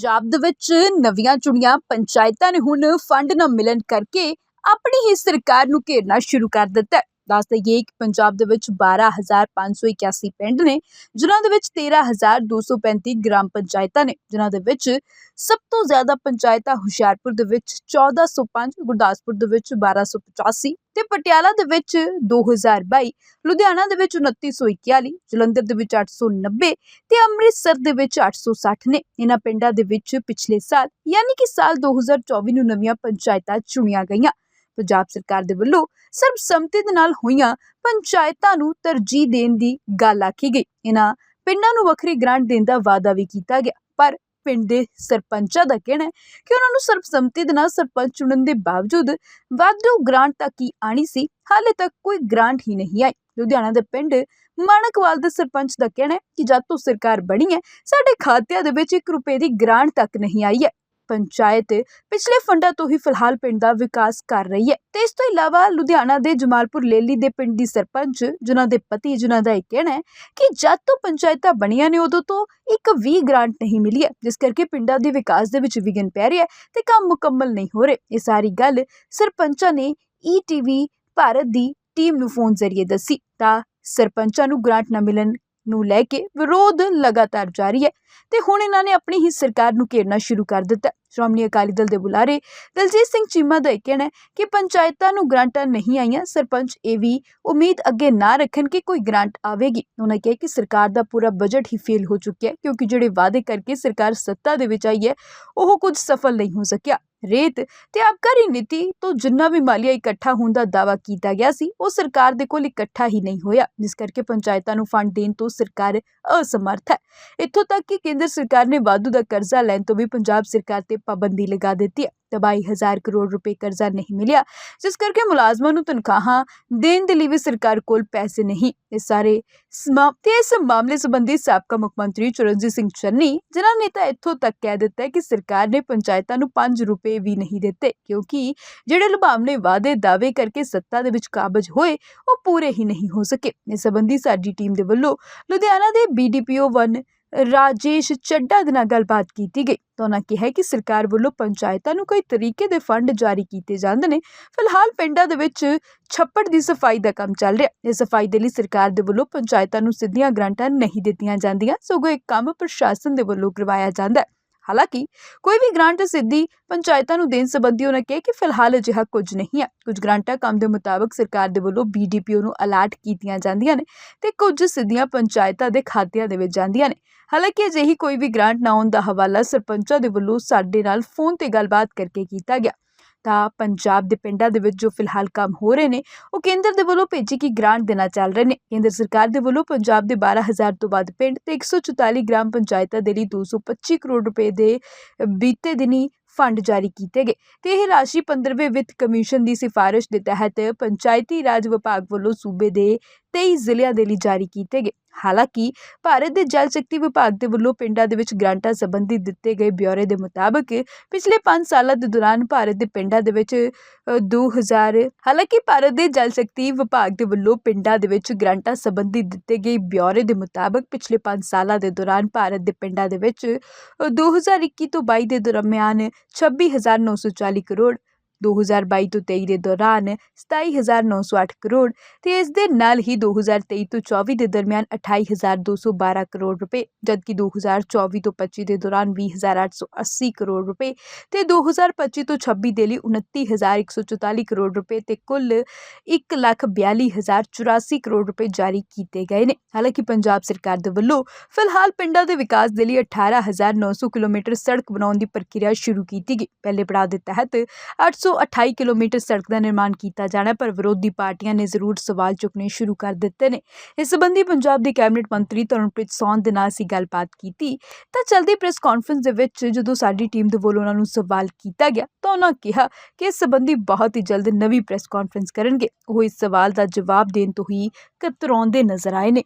ਪੰਜਾਬ ਦੇ ਵਿੱਚ ਨਵੀਆਂ ਚੁਣੀਆਂ ਪੰਚਾਇਤਾਂ ਨੇ ਹੁਣ ਫੰਡ ਨਾ ਮਿਲਣ ਕਰਕੇ ਆਪਣੀ ਹੀ ਸਰਕਾਰ ਨੂੰ ਘੇਰਨਾ ਸ਼ੁਰੂ ਕਰ ਦਿੱਤਾ ਦੱਸ ਦਈਏ ਕਿ ਪੰਜਾਬ ਦੇ ਵਿੱਚ 12581 ਪਿੰਡ ਨੇ, ਜਿਨ੍ਹਾਂ ਦੇ ਵਿੱਚ 13235 ਗ੍ਰਾਮ ਪੰਚਾਇਤਾਂ ਨੇ, ਜਿਨ੍ਹਾਂ ਦੇ ਵਿੱਚ ਸਭ ਤੋਂ ਜ਼ਿਆਦਾ ਪੰਚਾਇਤਾਂ ਹੁਸ਼ਿਆਰਪੁਰ ਦੇ ਵਿੱਚ 1405 ਗੁਰਦਾਸਪੁਰ ਦੇ ਵਿੱਚ 1285 ਤੇ ਪਟਿਆਲਾ ਦੇ ਵਿੱਚ 2022 ਲੁਧਿਆਣਾ ਦੇ ਵਿੱਚ 2941 ਜਲੰਧਰ ਦੇ ਵਿੱਚ 890 ਤੇ ਅੰਮ੍ਰਿਤਸਰ ਦੇ ਵਿੱਚ 860 ਨੇ। ਇਹਨਾਂ ਪਿੰਡਾਂ ਦੇ ਵਿੱਚ ਪਿਛਲੇ ਸਾਲ, ਯਾਨੀ ਕਿ ਸਾਲ 2024 ਨੂੰ ਨਵੀਆਂ ਪੰਚਾਇਤਾਂ ਚੁਣੀਆਂ ਗਈਆਂ। ਪੰਜਾਬ ਸਰਕਾਰ ਦੇ ਵੱਲੋਂ ਸਰਬਸੰਮਤੀ ਦੇ ਨਾਲ ਹੋਈਆਂ ਪੰਚਾਇਤਾਂ ਨੂੰ ਤਰਜੀਹ ਦੇਣ ਦੀ ਗੱਲ ਆਖੀ ਗਈ। ਇਹਨਾਂ ਪਿੰਡਾਂ ਨੂੰ ਵੱਖਰੀ ਗ੍ਰਾਂਟ ਦੇਣ ਦਾ ਵਾਅਦਾ ਵੀ ਕੀਤਾ ਗਿਆ, ਪਰ ਪਿੰਡ ਦੇ ਸਰਪੰਚਾਂ ਦਾ ਕਹਿਣਾ ਹੈ ਕਿ ਉਹਨਾਂ ਨੂੰ ਸਰਬਸੰਮਤੀ ਦੇ ਨਾਲ ਸਰਪੰਚ ਚੁਣਨ ਦੇ ਬਾਵਜੂਦ ਵਾਧੂ ਗ੍ਰਾਂਟ ਤੱਕ ਹੀ ਆਣੀ ਸੀ? ਹਾਲੇ ਤੱਕ ਕੋਈ ਗ੍ਰਾਂਟ ਹੀ ਨਹੀਂ ਆਈ। ਲੁਧਿਆਣਾ ਦੇ ਪਿੰਡ ਮਾਣਕਵਾਲ ਦੇ ਸਰਪੰਚ ਦਾ ਕਹਿਣਾ ਹੈ ਕਿ ਜਦ ਤੋਂ ਸਰਕਾਰ ਬਣੀ ਹੈ, ਸਾਡੇ ਖਾਤਿਆਂ ਦੇ ਵਿੱਚ 1 ਰੁਪਏ ਦੀ ਗ੍ਰਾਂਟ ਤੱਕ ਨਹੀਂ ਆਈ ਹੈ। ਪੰਚਾਇਤ ਪਿਛਲੇ ਫੰਡਾਂ ਤੋਂ ਹੀ ਫਿਲਹਾਲ ਪਿੰਡ ਦਾ ਵਿਕਾਸ ਕਰ ਰਹੀ ਹੈ। ਤੇ ਇਸ ਤੋਂ ਇਲਾਵਾ ਲੁਧਿਆਣਾ ਦੇ ਜਮਾਲਪੁਰ ਲੇਲੀ ਦੇ ਪਿੰਡ ਦੀ ਸਰਪੰਚ, ਜਿਨ੍ਹਾਂ ਦੇ ਪਤੀ, ਜਿਨ੍ਹਾਂ ਦਾ ਇਹ ਕਹਿਣਾ ਹੈ ਕਿ ਜਦ ਤੋਂ ਪੰਚਾਇਤਾਂ ਬਣੀਆਂ ਨੇ, ਉਦੋਂ ਤੋਂ ਇੱਕ ਵੀ ਗ੍ਰਾਂਟ ਨਹੀਂ ਮਿਲੀ ਹੈ, ਜਿਸ ਕਰਕੇ ਪਿੰਡਾਂ ਦੇ ਵਿਕਾਸ ਦੇ ਵਿੱਚ ਵਿਘਨ ਪੈ ਰਿਹਾ ਹੈ ਤੇ ਕੰਮ ਮੁਕੰਮਲ ਨਹੀਂ ਹੋ ਰਹੇ। ਇਹ ਸਾਰੀ ਗੱਲ ਸਰਪੰਚਾਂ ਨੇ ਈਟੀਵੀ ਭਾਰਤ ਦੀ ਟੀਮ ਨੂੰ ਫੋਨ ਜ਼ਰੀਏ ਦੱਸੀ। ਤਾਂ ਸਰਪੰਚਾਂ ਨੂੰ ਗ੍ਰਾਂਟ ਨਾ ਮਿਲਣ ਨੂੰ ਲੈ ਕੇ ਵਿਰੋਧ ਲਗਾਤਾਰ ਜਾਰੀ ਹੈ ਤੇ ਹੁਣ ਇਹਨਾਂ ਨੇ ਆਪਣੀ ਹੀ ਸਰਕਾਰ ਨੂੰ ਘੇਰਨਾ ਸ਼ੁਰੂ ਕਰ ਦਿੱਤਾ। ਸ਼੍ਰੋਮਣੀ ਅਕਾਲੀ ਦਲ ਦੇ ਬੁਲਾਰੇ ਦਲਜੀਤ ਸਿੰਘ ਚੀਮਾ ਦਾ ਇਹ ਕਹਿਣਾ ਹੈ ਕਿ ਪੰਚਾਇਤਾਂ ਨੂੰ ਗ੍ਰਾਂਟਾਂ ਨਹੀਂ ਆਈਆਂ, ਸਰਪੰਚ ਇਹ ਵੀ ਉਮੀਦ ਅੱਗੇ ਨਾ ਰੱਖਣ ਕਿ ਕੋਈ ਗ੍ਰਾਂਟ ਆਵੇਗੀ। ਉਹਨਾਂ ਕਿਹਾ ਕਿ ਸਰਕਾਰ ਦਾ ਪੂਰਾ ਬਜਟ ਹੀ ਫੇਲ ਹੋ ਚੁੱਕਿਆ ਹੈ ਕਿਉਂਕਿ ਜਿਹੜੇ ਵਾਅਦੇ ਕਰਕੇ ਸਰਕਾਰ ਸੱਤਾ ਦੇ ਵਿੱਚ ਆਈ ਹੈ, ਉਹ ਕੁਝ ਸਫਲ ਨਹੀਂ ਹੋ ਸਕਿਆ। ਰੇਤ ਤੇ ਆਬਕਾਰੀ ਨੀਤੀ ਤੋਂ ਜਿੰਨਾ ਵੀ ਮਾਲੀਆ ਇਕੱਠਾ ਹੋਣ ਦਾ ਦਾਅਵਾ ਕੀਤਾ ਗਿਆ ਸੀ, ਉਹ ਸਰਕਾਰ ਦੇ ਕੋਲ ਇਕੱਠਾ ਹੀ ਨਹੀਂ ਹੋਇਆ, ਜਿਸ ਕਰਕੇ ਪੰਚਾਇਤਾਂ ਨੂੰ ਫੰਡ ਦੇਣ ਤੋਂ ਸਰਕਾਰ ਅਸਮਰਥ ਹੈ। ਇੱਥੋਂ ਤੱਕ ਕਿ ਕੇਂਦਰ ਸਰਕਾਰ ਨੇ ਵਾਧੂ ਦਾ ਕਰਜ਼ਾ ਲੈਣ ਤੋਂ ਵੀ ਪੰਜਾਬ ਸਰਕਾਰ ਤੇ ਪਾਬੰਦੀ ਲਗਾ ਦਿੱਤੀ ਹੈ ਤਬਾਈ ਹਜ਼ਾਰ ਕਰੋੜ ਰੁਪਏ ਕਰਜ਼ਾ ਨਹੀਂ ਮਿਲਿਆ ਜਿਸ ਕਰਕੇ ਮੁਲਾਜ਼ਮਾਂ ਨੂੰ ਤਨਖਾਹਾਂ ਦੇਣ ਦੇ ਲਈ ਵੀ ਸਰਕਾਰ ਕੋਲ ਪੈਸੇ ਨਹੀਂ ਇਹ ਸਾਰੇ ਸਮਾ- ਇਸ ਮਾਮਲੇ ਸੰਬੰਧੀ ਸਾਬਕਾ ਮੁੱਖ ਮੰਤਰੀ ਚਰਨਜੀਤ ਸਿੰਘ ਚੰਨੀ ਜਿਨ੍ਹਾਂ ਨੇ ਤਾਂ ਇੱਥੋਂ ਤੱਕ ਕਹਿ ਦਿੱਤਾ ਕਿ ਸਰਕਾਰ ਨੇ ਪੰਚਾਇਤਾਂ ਨੂੰ 5 ਰੁਪਏ ਵੀ ਨਹੀਂ ਦਿੱਤੇ ਕਿਉਂਕਿ ਜਿਹੜੇ ਲੁਭਾਵਣੇ ਵਾਅਦੇ ਦਾਅਵੇ ਕਰਕੇ ਸੱਤਾ ਦੇ ਵਿੱਚ ਕਾਬਜ ਹੋਏ ਉਹ ਪੂਰੇ ਹੀ ਨਹੀਂ ਹੋ ਸਕੇ ਇਸ ਸੰਬੰਧੀ ਸਾਡੀ ਟੀਮ ਦੇ ਵੱਲੋਂ ਲੁਧਿਆਣਾ ਦੇ ਬੀਡੀਪੀਓ 1 ਰਾਜੇਸ਼ ਚੱਡਾ ਦੇ ਨਾਲ ਗੱਲਬਾਤ ਕੀਤੀ ਗਈ ਤਾਂ ਉਹਨਾਂ ਕਿਹਾ ਕਿ ਸਰਕਾਰ ਵੱਲੋਂ ਪੰਚਾਇਤਾਂ ਨੂੰ ਕਈ ਤਰੀਕੇ ਦੇ ਫੰਡ ਜਾਰੀ ਕੀਤੇ ਜਾਂਦੇ ਨੇ। ਫਿਲਹਾਲ ਪਿੰਡਾਂ ਦੇ ਵਿੱਚ ਛੱਪੜ ਦੀ ਸਫ਼ਾਈ ਦਾ ਕੰਮ ਚੱਲ ਰਿਹਾ। ਹੈ ਇਸ ਸਫ਼ਾਈ ਦੇ ਲਈ ਸਰਕਾਰ ਦੇ ਵੱਲੋਂ ਪੰਚਾਇਤਾਂ ਨੂੰ ਸਿੱਧੀਆਂ ਗ੍ਰਾਂਟਾਂ ਨਹੀਂ ਦਿੱਤੀਆਂ ਜਾਂਦੀਆਂ, ਸਗੋਂ ਇਹ ਕੰਮ ਪ੍ਰਸ਼ਾਸਨ ਦੇ ਵੱਲੋਂ ਕਰਵਾਇਆ ਜਾਂਦਾ ਹੈ। ਹਾਲਾਂਕਿ ਕੋਈ ਵੀ ਗ੍ਰਾਂਟ ਸਿੱਧੀ ਪੰਚਾਇਤਾਂ ਨੂੰ ਦੇਣ ਸੰਬੰਧੀ ਉਹਨਾਂ ਕਿਹਾ ਕਿ ਫਿਲਹਾਲ ਅਜਿਹਾ ਕੁਝ ਨਹੀਂ ਹੈ। ਕੁਝ ਗ੍ਰਾਂਟਾਂ ਕੰਮ ਦੇ ਮੁਤਾਬਕ ਸਰਕਾਰ ਦੇ ਵੱਲੋਂ ਬੀਡੀਪੀਓ ਨੂੰ ਅਲਾਟ ਕੀਤੀਆਂ ਜਾਂਦੀਆਂ ਨੇ ਤੇ ਕੁਝ ਸਿੱਧੀਆਂ ਪੰਚਾਇਤਾਂ ਦੇ ਖਾਤਿਆਂ ਦੇ ਵਿੱਚ ਜਾਂਦੀਆਂ ਨੇ। ਹਾਲਾਂਕਿ ਅਜਿਹੀ ਕੋਈ ਵੀ ਗ੍ਰਾਂਟ ਨਾ ਆਉਣ ਦਾ ਹਵਾਲਾ ਸਰਪੰਚਾਂ ਦੇ ਵੱਲੋਂ ਸਾਡੇ ਨਾਲ ਫੋਨ ਤੇ ਗੱਲਬਾਤ ਕਰਕੇ ਕੀਤਾ ਗਿਆ। ਤਾਂ ਪੰਜਾਬ ਦੇ ਪਿੰਡਾਂ ਦੇ ਵਿੱਚ ਜੋ ਫਿਲਹਾਲ ਕੰਮ ਹੋ ਰਹੇ ਨੇ, ਉਹ ਕੇਂਦਰ ਦੇ ਵੱਲੋਂ ਭੇਜੀ ਗਈ ਗ੍ਰਾਂਟ ਦੇਣਾ ਚੱਲ ਰਹੇ ਨੇ। ਕੇਂਦਰ ਸਰਕਾਰ ਦੇ ਵੱਲੋਂ ਪੰਜਾਬ ਦੇ 12000 ਤੋਂ ਵੱਧ ਪਿੰਡ ਤੇ 144 ਗ੍ਰਾਮ ਪੰਚਾਇਤਾਂ ਦੇ ਲਈ 225 ਕਰੋੜ ਰੁਪਏ ਦੇ ਬੀਤੇ ਦਿਨੀ ਫੰਡ ਜਾਰੀ ਕੀਤੇ ਗਏ ਤੇ ਇਹ ਰਾਸ਼ੀ 15ਵੇਂ ਵਿੱਤ ਕਮਿਸ਼ਨ ਦੀ ਸਿਫਾਰਿਸ਼ ਦੇ ਤਹਿਤ ਪੰਚਾਇਤੀ ਰਾਜ ਵਿਭਾਗ ਵੱਲੋਂ ਸੂਬੇ ਦੇ 23 ਜ਼ਿਲ੍ਹਿਆਂ ਦੇ ਲਈ ਜਾਰੀ ਕੀਤੇ ਗਏ। ਹਾਲਾਂਕਿ ਭਾਰਤ ਦੇ ਜਲ ਸ਼ਕਤੀ ਵਿਭਾਗ ਦੇ ਵੱਲੋਂ ਪਿੰਡਾਂ ਦੇ ਵਿੱਚ ਗ੍ਰਾਂਟਾਂ ਸੰਬੰਧੀ ਦਿੱਤੇ ਗਏ ਬਿਊਰੇ ਦੇ ਮੁਤਾਬਕ ਪਿਛਲੇ 5 ਸਾਲਾਂ ਦੇ ਦੌਰਾਨ ਭਾਰਤ ਦੇ ਪਿੰਡਾਂ ਦੇ ਵਿੱਚ ਅ, 2000 ਹਾਲਾਂਕਿ ਭਾਰਤ ਦੇ ਜਲ ਸ਼ਕਤੀ ਵਿਭਾਗ ਦੇ ਵੱਲੋਂ ਪਿੰਡਾਂ ਦੇ ਵਿੱਚ ਗ੍ਰਾਂਟਾਂ ਸੰਬੰਧੀ ਦਿੱਤੇ ਗਏ ਬਿਊਰੇ ਦੇ ਮੁਤਾਬਕ ਪਿਛਲੇ 5 ਸਾਲਾਂ ਦੇ ਦੌਰਾਨ ਭਾਰਤ ਦੇ ਪਿੰਡਾਂ ਦੇ ਵਿੱਚ ਅ, 2021 ਤੋਂ 22 ਦੇ ਦਰਮਿਆਨ 26940 ਕਰੋੜ 2022 ਤੋਂ 23 ਦੇ ਦੌਰਾਨ 27908 ਕਰੋੜ ਤੇ ਇਸ ਦੇ ਨਾਲ ਹੀ 2023 ਤੋਂ 24 ਦੇ ਦਰਮਿਆਨ 28212 ਕਰੋੜ ਰੁਪਏ, ਜਦਕਿ 2024 ਤੋਂ 25 ਦੇ ਦੌਰਾਨ 20880 ਕਰੋੜ ਰੁਪਏ ਤੇ 2025 ਤੋਂ 26 ਦੇ ਲਈ 29144 ਕਰੋੜ ਰੁਪਏ ਤੇ ਕੁੱਲ 142084 ਕਰੋੜ ਰੁਪਏ ਜਾਰੀ ਕੀਤੇ ਗਏ ਨੇ। ਹਾਲਾਂਕਿ ਪੰਜਾਬ ਸਰਕਾਰ ਦੇ ਵੱਲੋਂ ਫਿਲਹਾਲ ਪਿੰਡਾਂ ਦੇ ਵਿਕਾਸ ਦੇ ਲਈ 18900 ਕਿਲੋਮੀਟਰ ਸੜਕ ਬਣਾਉਣ ਦੀ ਪ੍ਰਕਿਰਿਆ ਸ਼ੁਰੂ ਕੀਤੀ ਗਈ। ਪਹਿਲੇ ਪੜਾਅ ਦੇ ਤਹਿਤ 828 ਕਿਲੋਮੀਟਰ ਸੜਕ ਦਾ ਨਿਰਮਾਣ ਕੀਤਾ ਜਾਣਾ ਪਰ ਵਿਰੋਧੀ ਪਾਰਟੀਆਂ ਨੇ ਜ਼ਰੂਰ ਸਵਾਲ ਚੁੱਕਣੇ ਸ਼ੁਰੂ ਕਰ ਦਿੱਤੇ ਨੇ। ਇਸ ਸੰਬੰਧੀ ਪੰਜਾਬ ਦੇ ਕੈਬਨਿਟ ਮੰਤਰੀ ਤਰਨਪ੍ਰੀਤ ਸੌਨ ਦੇ ਨਾਲ ਅਸੀਂ ਗੱਲਬਾਤ ਕੀਤੀ। ਤਾਂ ਚਲਦੀ ਪ੍ਰੈਸ ਕਾਨਫਰੰਸ ਦੇ ਵਿੱਚ ਜਦੋਂ ਸਾਡੀ ਟੀਮ ਦੇ ਵੱਲੋਂ ਉਹਨਾਂ ਨੂੰ ਸਵਾਲ ਕੀਤਾ ਗਿਆ, ਤਾਂ ਉਹਨਾਂ ਕਿਹਾ ਕਿ ਇਸ ਸੰਬੰਧੀ ਬਹੁਤ ਹੀ ਜਲਦ ਨਵੀਂ ਪ੍ਰੈਸ ਕਾਨਫਰੰਸ ਕਰਨਗੇ। ਉਹ ਇਸ ਸਵਾਲ ਦਾ ਜਵਾਬ ਦੇਣ ਤੋਂ ਹੀ ਕਤਰਾਉਂਦੇ ਨਜ਼ਰ ਆਏ ਨੇ।